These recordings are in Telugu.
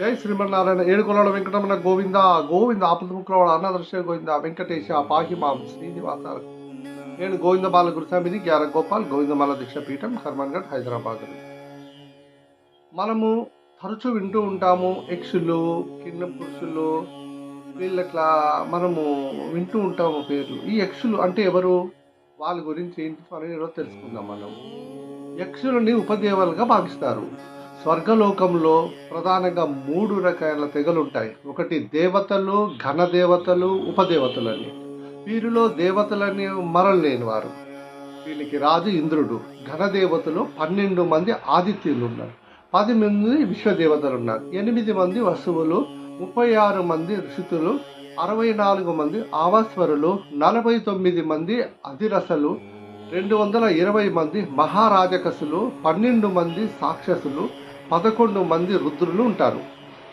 జై శ్రీమన్నారాయణ. ఏడుకొలాడ వెంకటరమణ గోవింద గోవింద ఆపదముఖుల అన్నదర్శ గోవింద వెంకటేశ పాహి మాం శ్రీనివాస నేను గోవింద బాల గురుస్వామిది గ్యార గోపాల్ గోవిందమాల దీక్ష పీఠం హైదరాబాద్. మనము తరచూ వింటూ ఉంటాము యక్షులు కింద పురుషులు వీళ్ళట్లా మనము వింటూ ఉంటాము పేర్లు. ఈ యక్షులు అంటే ఎవరు? వాళ్ళ గురించి ఏంటి మనం ఈరోజు తెలుసుకుందాం మనం. యక్షులని ఉపదేవాలుగా భావిస్తారు. స్వర్గలోకంలో ప్రధానంగా మూడు రకాల తెగలు ఉంటాయి ఒకటి దేవతలు ఘన దేవతలు వీరిలో దేవతలని మరలేని వారు వీళ్ళకి రాజు ఇంద్రుడు. ఘనదేవతలు పన్నెండు మంది ఆదిత్యులు ఉన్నారు పది మంది విశ్వదేవతలు ఉన్నారు ఎనిమిది మంది వసువులు ముప్పై ఆరు మంది ఋషితులు అరవై నాలుగు మంది ఆవాస్వరులు నలభై తొమ్మిది మంది అధిరసలు రెండు వందల ఇరవై మంది మహారాజకసులు పన్నెండు మంది సాక్షసులు పదకొండు మంది రుద్రులు ఉంటారు.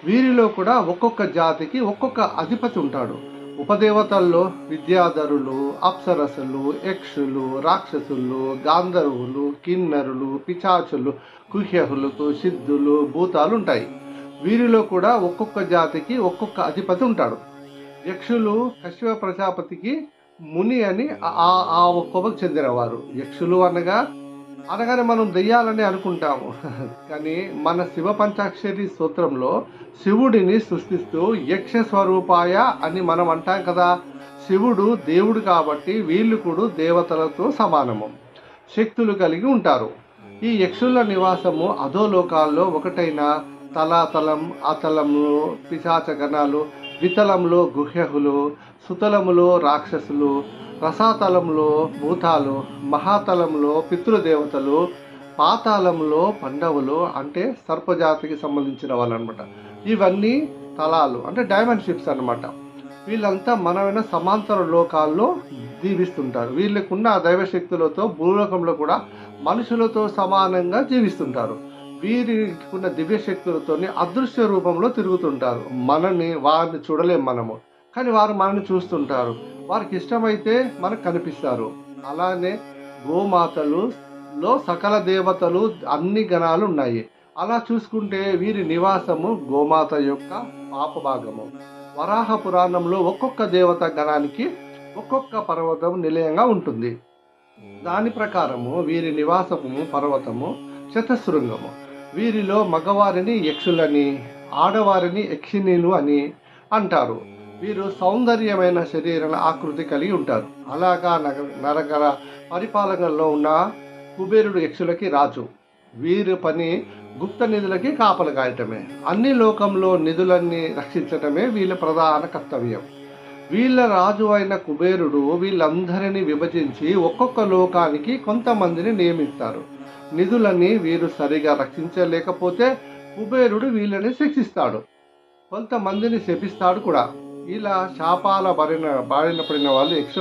వీరిలో కూడా ఒక్కొక్క జాతికి ఒక్కొక్క అధిపతి ఉంటాడు. ఉపదేవతల్లో విద్యాధరులు అప్సరసులు యక్షులు రాక్షసులు గాంధర్వులు కిన్నరులు పిచాచులు కుహ్యహులకు సిద్ధులు భూతాలు ఉంటాయి వీరిలో కూడా ఒక్కొక్క జాతికి ఒక్కొక్క అధిపతి ఉంటాడు. యక్షులు కశ్యప ప్రజాపతికి ముని అని ఆ ఆ ఒక్కొక్కకు చెందినవారు. యక్షులు అనగా అనగానే మనం దెయ్యాలని అనుకుంటాము. కానీ మన శివ పంచాక్షరి సూత్రంలో శివుడిని సృష్టిస్తూ యక్ష స్వరూపాయ అని మనం అంటాం కదా. శివుడు దేవుడు కాబట్టి వీళ్ళు కూడా దేవతలతో సమానము. శక్తులు కలిగి ఉంటారు. ఈ యక్షుల నివాసము అధోలోకాల్లో ఒకటైన తలాతలం అతలము పిశాచ గణాలు వితలంలో గుహ్యహులు సుతలములో రాక్షసులు రసాతలంలో భూతాలు మహాతలంలో పితృదేవతలు పాతాళంలో పండవులు అంటే సర్పజాతికి సంబంధించిన వాళ్ళు అనమాట ఇవన్నీ తలాలు అంటే డైమండ్ షిప్స్ అనమాట వీళ్ళంతా మనమైన సమాంతర లోకాల్లో జీవిస్తుంటారు. వీళ్ళకున్న దైవశక్తులతో భూలోకంలో కూడా మనుషులతో సమానంగా జీవిస్తుంటారు. వీరికున్న దివ్యశక్తులతోని అదృశ్య రూపంలో తిరుగుతుంటారు. మనల్ని వారిని చూడలేం మనము. కానీ వారు మనల్ని చూస్తుంటారు. వారికి ఇష్టమైతే మనకు కనిపిస్తారు. అలానే గోమాతలు లో సకల దేవతలు అన్ని గణాలు ఉన్నాయి. అలా చూసుకుంటే వీరి నివాసము గోమాత యొక్క పాపభాగము. వరాహ పురాణంలో ఒక్కొక్క దేవత గణానికి ఒక్కొక్క పర్వతం నిలయంగా ఉంటుంది. దాని ప్రకారము వీరి నివాసము పర్వతము శతశృంగము. వీరిలో మగవారిని యక్షులని ఆడవారిని యక్షిణీలు అని అంటారు. వీరు సౌందర్యమైన శరీర ఆకృతి కలిగి ఉంటారు. అలాగా నగ నరగర పరిపాలనలో ఉన్న కుబేరుడు యక్షులకి రాజు. వీరి పని గుప్త నిధులకి కాపలు కాయటమే. అన్ని లోకంలో నిధులన్నీ రక్షించటమే వీళ్ళ ప్రధాన కర్తవ్యం. వీళ్ళ రాజు అయిన కుబేరుడు వీళ్ళందరినీ విభజించి ఒక్కొక్క లోకానికి కొంతమందిని నియమిస్తారు. నిధులని వీరు సరిగా రక్షించలేకపోతే కుబేరుడు వీళ్ళని శిక్షిస్తాడు. కొంతమందిని శపిస్తాడు కూడా. ఇలా శాపాల బారిన బారిన పడిన వాళ్ళు యక్ష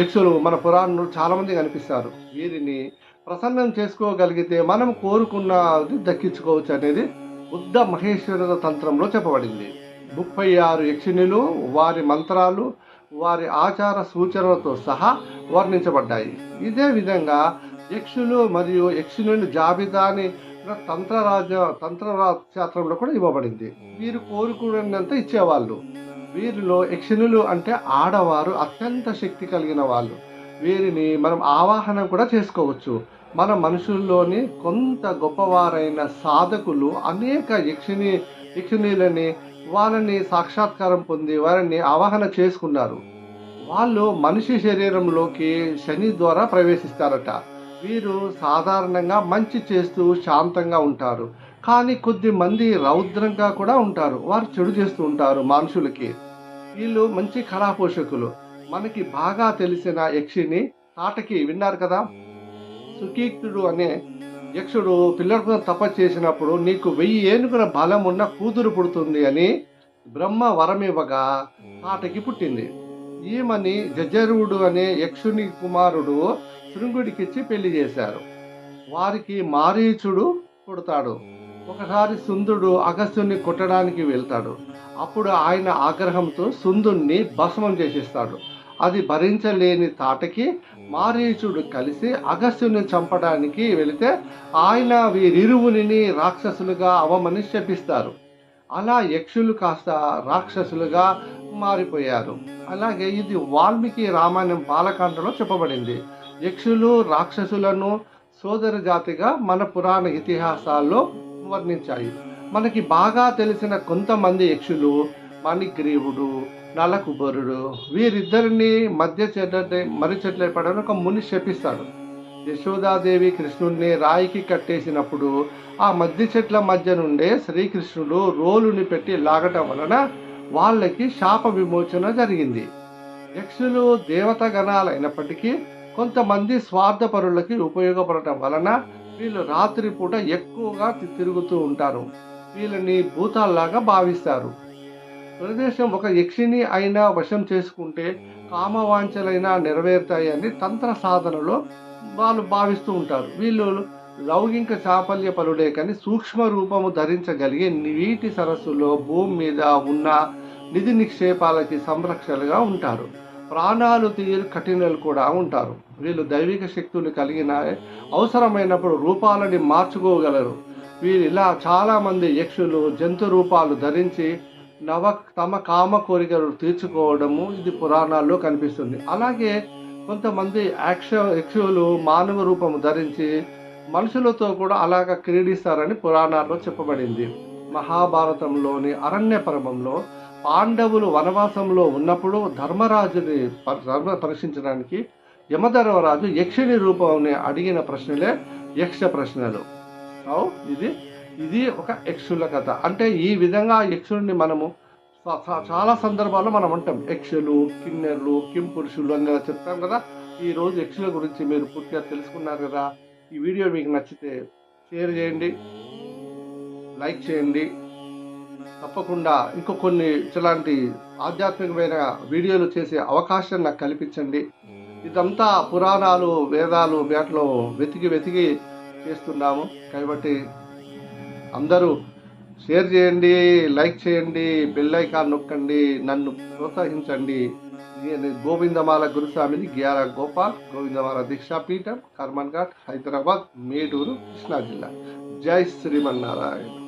యక్షులు మన పురాణంలో చాలామంది కనిపిస్తారు. వీరిని ప్రసన్నం చేసుకోగలిగితే మనం కోరుకున్నది దక్కించుకోవచ్చు అనేది బుద్ధ మహేశ్వర తంత్రంలో చెప్పబడింది. ముప్పై ఆరు యక్షిణులు వారి మంత్రాలు వారి ఆచార సూచనలతో సహా వర్ణించబడ్డాయి. ఇదే విధంగా యక్షులు మరియు యక్షిణుల జాబితాని తంత్రరాజ తంత్రశాస్త్రంలో కూడా ఇవ్వబడింది. వీరు కోరుకున్నంత ఇచ్చేవాళ్ళు. వీరిలో యక్షిణులు అంటే ఆడవారు అత్యంత శక్తి కలిగిన వాళ్ళు. వీరిని మనం ఆవాహనం కూడా చేసుకోవచ్చు. మన మనుషుల్లోని కొంత గొప్పవారైన సాధకులు అనేక యక్షిణి యక్షిణీలని వాళ్ళని సాక్షాత్కారం పొంది వారిని ఆవాహన చేసుకున్నారు. వాళ్ళు మనిషి శరీరంలోకి శని ద్వారా ప్రవేశిస్తారట. వీరు సాధారణంగా మంచి చేస్తూ శాంతంగా ఉంటారు. కానీ కొద్ది మంది రౌద్రంగా కూడా ఉంటారు. వారు చెడు చేస్తూ ఉంటారు మనుషులకి. వీళ్ళు మంచి కళాపోషకులు. మనకి బాగా తెలిసిన యక్షిని తాటకి విన్నారు కదా? సుకీర్తుడు అనే యక్షుడు పిల్లలకు తప చేసినప్పుడు నీకు వెయ్యి ఏనుగుల బలం ఉన్న కూతురు పుడుతుంది అని బ్రహ్మ వరమివ్వగా తాటకి పుట్టింది. ఈమెని జజరుడు అనే యక్షుని కుమారుడు శృంగుడికిచ్చి పెళ్ళి చేశారు. వారికి మారీచుడు పుడతాడు. ఒకసారి సుందుడు అగస్త్యుని కొట్టడానికి వెళ్తాడు. అప్పుడు ఆయన ఆగ్రహంతో సుందుణ్ణి భస్మం చేసేస్తాడు. అది భరించలేని తాటకి మారీచుడు కలిసి అగస్త్యుని చంపడానికి వెళితే ఆయన వీరిరువుని రాక్షసులుగా అవమని శపిస్తారు. అలా యక్షులు కాస్త రాక్షసులుగా మారిపోయారు. అలాగే ఇది వాల్మీకి రామాయణం బాలకాండలో చెప్పబడింది. యక్షులు రాక్షసులను సోదర జాతిగా మన పురాణ ఇతిహాసాల్లో వర్ణించాయి. మనకి బాగా తెలిసిన కొంతమంది యక్షులు మణిగ్రీవుడు నలకుబరుడు వీరిద్దరిని మధ్య చెట్ల మరి చెట్ల పడని ఒక ముని శపిస్తాడు. యశోదాదేవి కృష్ణుడిని రాయికి కట్టేసినప్పుడు ఆ మధ్య చెట్ల మధ్య నుండే శ్రీకృష్ణుడు రోలుని పెట్టి లాగటం వలన వాళ్ళకి శాప విమోచన జరిగింది. యక్షులు దేవత గణాలైనప్పటికీ కొంతమంది స్వార్థపరులకి ఉపయోగపడటం వలన వీళ్ళు రాత్రిపూట ఎక్కువగా తిరుగుతూ ఉంటారు. వీళ్ళని భూతాల్లాగా భావిస్తారు. ప్రదేశం ఒక యక్షిని అయినా వశం చేసుకుంటే కామవాంఛలైనా నెరవేరుతాయని తంత్ర సాధనలో వాళ్ళు భావిస్తూ ఉంటారు. వీళ్ళు లౌకిక చాపల్య పలుడే కానీ సూక్ష్మ రూపము ధరించగలిగే నీటి సరస్సులో భూమి మీద ఉన్న నిధి నిక్షేపాలకి సంరక్షణగా ఉంటారు. ప్రాణాలు తీరు కఠినలు కూడా ఉంటారు. వీళ్ళు దైవిక శక్తులు కలిగిన అవసరమైనప్పుడు రూపాలని మార్చుకోగలరు. వీరు ఇలా యక్షులు జంతు రూపాలు ధరించి నవ తమ కామ కోరికలు తీర్చుకోవడము ఇది పురాణాల్లో కనిపిస్తుంది. అలాగే కొంతమంది యాక్ష యక్షులు మానవ రూపము ధరించి మనుషులతో కూడా అలాగ క్రీడిస్తారని పురాణాల్లో చెప్పబడింది. మహాభారతంలోని అరణ్య పర్వంలో పాండవులు వనవాసంలో ఉన్నప్పుడు ధర్మరాజుని ప- ధర్మ పరీక్షించడానికి యమధర్మరాజు యక్షిణి రూపంని అడిగిన ప్రశ్నలే యక్ష ప్రశ్నలు. ఇది ఇది ఒక యక్షుల కథ. అంటే ఈ విధంగా యక్షుడిని మనము చాలా సందర్భాల్లో మనం అంటాం. యక్షులు కిన్నెర్లు కింపురుషులు అని కదా చెప్తాం కదా. ఈ రోజు యక్షుల గురించి మీరు పూర్తిగా తెలుసుకున్నారు కదా. ఈ వీడియో మీకు నచ్చితే షేర్ చేయండి లైక్ చేయండి. తప్పకుండా ఇంకో కొన్ని ఇలాంటి ఆధ్యాత్మికమైన వీడియోలు చేసే అవకాశం నాకు కల్పించండి. ఇదంతా పురాణాలు వేదాలు వేటలో వెతికి వెతికి చేస్తున్నాము. కాబట్టి అందరూ షేర్ చేయండి లైక్ చేయండి బెల్ ఐకాన్ నొక్కండి నన్ను ప్రోత్సహించండి. గోవిందమాల గురుస్వామిని గ్యారా గోపాల్ గోవిందమాల దీక్షాపీఠం కర్మన్ఘాట్ హైదరాబాద్ మేడూరు కృష్ణా జిల్లా. జై శ్రీమన్నారాయణ.